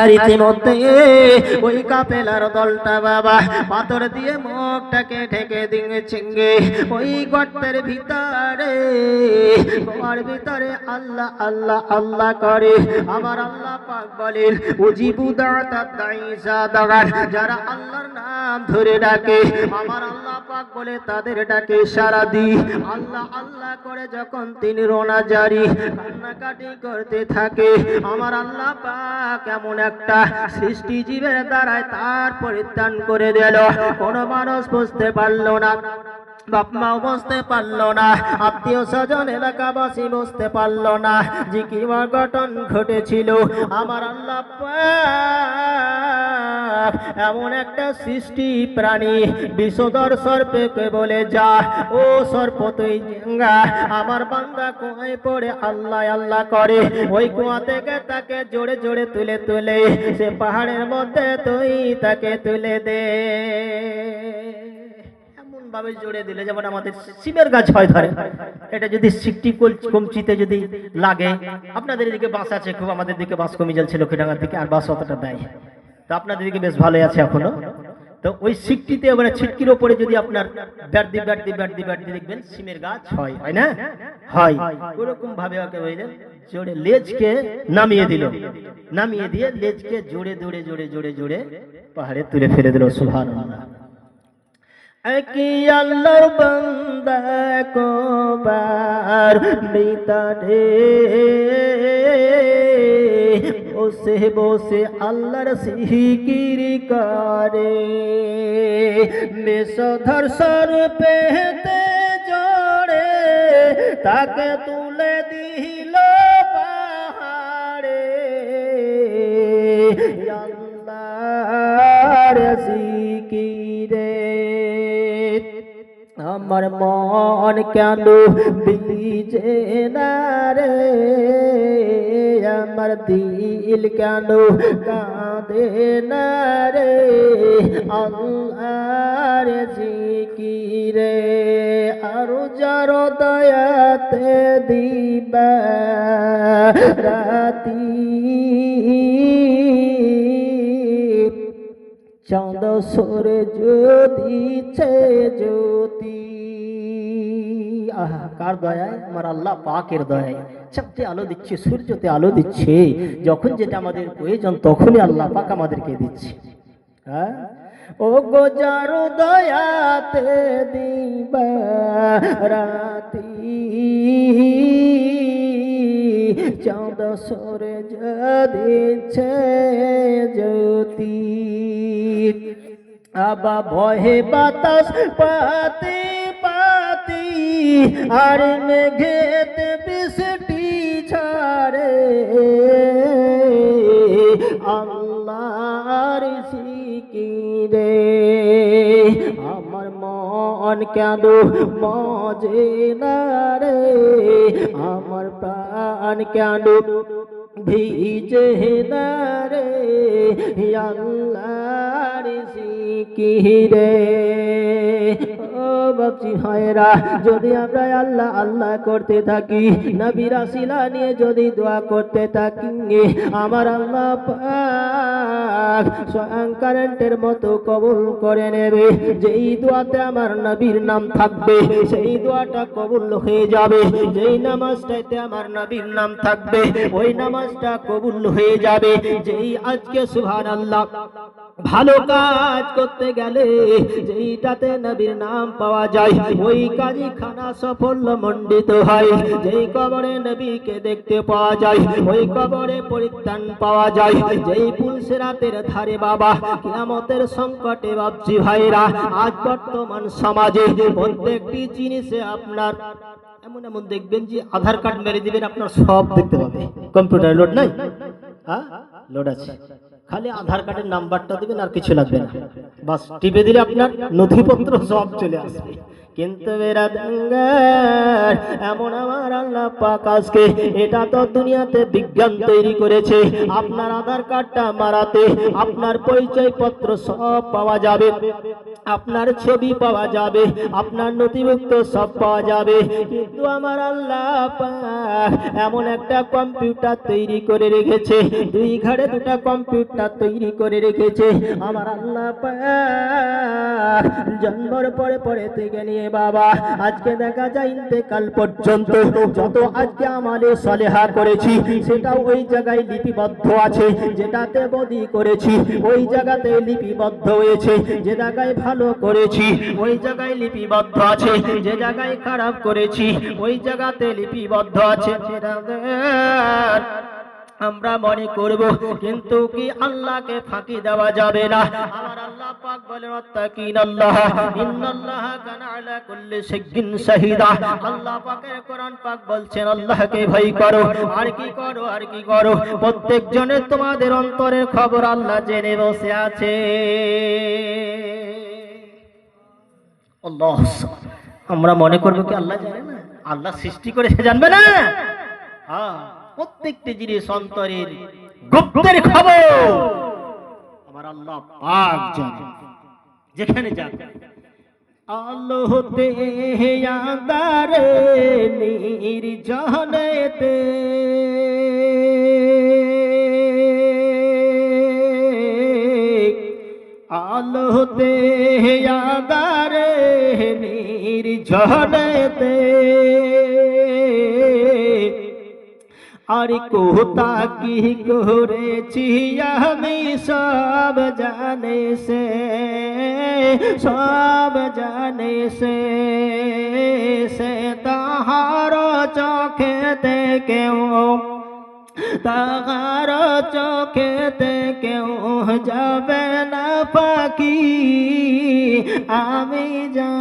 আর ইতিমধ্যে ওই কাপেলার দলটা বাবা পাথর দিয়ে মুখটাকে ঢেকে দিয়ে চিঙ্গে ওই গর্তের ভিতরে গোয়ার ভিতরে আল্লাহ আল্লাহ আল্লাহ করে। আমার আল্লাহ পাক বলেন, উজিবু দাগার যারা আল্লাহর নাম ধরে ডাকে আমার আল্লাহ পাক বলে, তাদের ডাকে সারা দি আল্লাহ আল্লাহ করে যখন তিনি রোনা জারি, কান্নাকাটি করতে থাকে আমার আল্লাহ পাক এমন একটা সৃষ্টি জীবের দ্বারায় তার পরিত্রাণ করে দিল। কোনো মানুষ বুঝতে পারল না, বাপ মা বুঝতে পারল না, আত্মীয় স্বজন, এলাকাবাসী বুঝতে পারল না যে কি ঘটন ঘটেছিল। আমার আল্লাহ এমন একটা সৃষ্টি প্রাণী বিষধর সর্পকে বলে যা। ও সর্প তুই জেঙ্গা, আমার বান্দা কুয়ায় পড়ে আল্লাহ আল্লাহ করে। ওই কুয়া থেকে তাকে জোরে জোরে তুলে তুলে, সে পাহাড়ের মধ্যে তুই তাকে তুলে দে। জোরে দিলে যেমন আমাদের গাছ হয় ধরে। এটা যদি কমচিতে যদি লাগে, আপনাদের এদিকে বাস আছে, খুব আমাদের দিকে বাস কমে যাচ্ছে লক্ষ্মীডাঙ্গার দিকে, আর বাস অতটা দেয়। তো আপনাদের দিকে বেশ ভালোই আছে এখনও। তো ওই সিকটিতে মানে ছিটকির ওপরে যদি আপনার ব্যাটদি ব্যাটদি ব্যাটদি ব্যাটদি দেখবেন, সিমের গাছ হয় হয় না? হয়। ওরকম ভাবে ওকে বুঝলেন জোরে লেজকে নামিয়ে দিল। নামিয়ে দিয়ে লেজকে জোরে জোরে জোরে জোরে জোরে পাহাড়ে তুলে ফেলে দিল, সুবহানাল্লাহ। একই আল্লাহর বান্দা কোবার বিতারে বসে বসে আল্লাহর সিহিকির করে। মেষধর স্বরূপে জড়ে তাকে তুলে দিল পাহাড়ে। মন কেন বিজে না রে, আমার দিল কেন কাঁদে না রে, আল্লাহর জিকিরে আরও যার দয়াতে দিবা, রাতি সরে জ্যোতিছে জ্যোতি আহা, কার দয়ায়? আমার আল্লাহ পাকের দয়ায়। চাঁদে আলো দিচ্ছে, সূর্যতে আলো দিচ্ছে। যখন যেটা আমাদের প্রয়োজন, তখনই আল্লাহ পাক আমাদেরকে দিচ্ছে। হ্যাঁ? ও গোজারো দয়াতে দিবা রাতি। চাঁদ সরে দিচ্ছে জ্যোতি আবা ভয়ে বাতাস পাতি পাতি, আর মেঘেতে বৃষ্টি ছাড়ে। আল্লাহর সিকিরে আমার মন কেন মজে না রে, আমার প্রাণ কেন ভিজে না রে আল্লাহর সিকিরে ও বাপজি ভাইরা যদি আমরা আল্লাহ আল্লাহ করতে থাকি, নবীরা শিলা নিয়ে যদি দোয়া করতে থাকি, আমার আল্লাহ স্বয়ং কারেন্টের মতো কবুল করে নেবে। যেই দোয়াতে আমার নবীর নাম থাকবে, সেই দোয়াটা কবুল হয়ে যাবে। যেই নামাজটাতে আমার নবীর নাম থাকবে, ওই নামাজটা কবুল হয়ে যাবে। যেই আজকে সুবহানাল্লাহ, ভালো কাজ করতে গেলে, যেইটাতে নবীর নাম পাওয়া যায়। ওই কাজই খানা সাফল্য মণ্ডিত হয়। যেই কবরে নবীকে দেখতে পাওয়া যায়, ওই কবরে পরিত্রাণ পাওয়া যায়। যেই পুলসেরাতের ধারে বাবা, কিয়ামতের সংকটে বাপজি ভাইরা, আজ বর্তমান সমাজে প্রত্যেকটি জিনিসে আপনার এমন এমন দেখবেন যে আধার কার্ড মেরে দিবেন, আপনার সব দেখতে পাবে। কম্পিউটার লোড নাই? হ্যাঁ? লোড আছে। খালি আধার কার্ডের নাম্বারটা দিবেন আর কিছু লাগবে না। বাস টিপে দিলে আপনার নথিপত্র সব চলে আসবে। কিন্তু দাঙ্গার এমন আমার আল্লাহ পাক আজকে, এটা তো দুনিয়াতে বিজ্ঞান তৈরি করেছে। আপনার আধার কার্ডটা মারাতে আপনার পরিচয় পত্র সব পাওয়া যাবে, আপনার ছবি পাওয়া যাবে, আপনার নথিভুক্ত সব পাওয়া যাবে। কিন্তু আমার আল্লাহ পাক এমন একটা কম্পিউটার তৈরি করে রেখেছে, দুই ঘাড়ে দুটা কম্পিউটার তৈরি করে রেখেছে। আমার আল্লাহ পাক জন্মর পরে পরে থেকে নিয়ে বাবা, আজকে দেখা যায় ইন্তেকাল পর্যন্ত। যত আজকে আমালে সলেহা করেছি সেটা ওই জায়গায় লিপিবদ্ধ আছে, যেটাতে বদি করেছি, ওই জায়গাতে লিপিবদ্ধ হয়েছে, যে জায়গায় ভালো করেছি, ওই জায়গায় লিপিবদ্ধ আছে, যে জায়গায় খারাপ করেছি, ওই জায়গাতে লিপিবদ্ধ আছে আমরা মনে করব, কিন্তু কি আল্লাহকে ফাঁকি দেওয়া যাবে না? আল্লাহ পাক শাহিদা। আল্লাহ করো, আর কি করো, আর কি করো? প্রত্যেক জনের তোমাদের অন্তরের খবর আল্লাহ জেনে বসে আছে। আমরা মনে করব কি আল্লাহ জানে না? আল্লাহ সৃষ্টি করে সে জানবে না? হ্যাঁ। প্রত্যেকটি জিনিস অন্তরের গুপ্তের খবর। আমার আল্লাহ পাক জানে। যেখানে যাক আলো হতে আন্দারে নির্জনেতে। আলো হতে আন্দারে নির্জনেতে। আর কোতা কি করেছি আমি সব জানে সে, সব জানে সে সে তাহার চোখেতে কেউ তাহার চোখেতে কেউ যাবে না পাখি, আমি জানি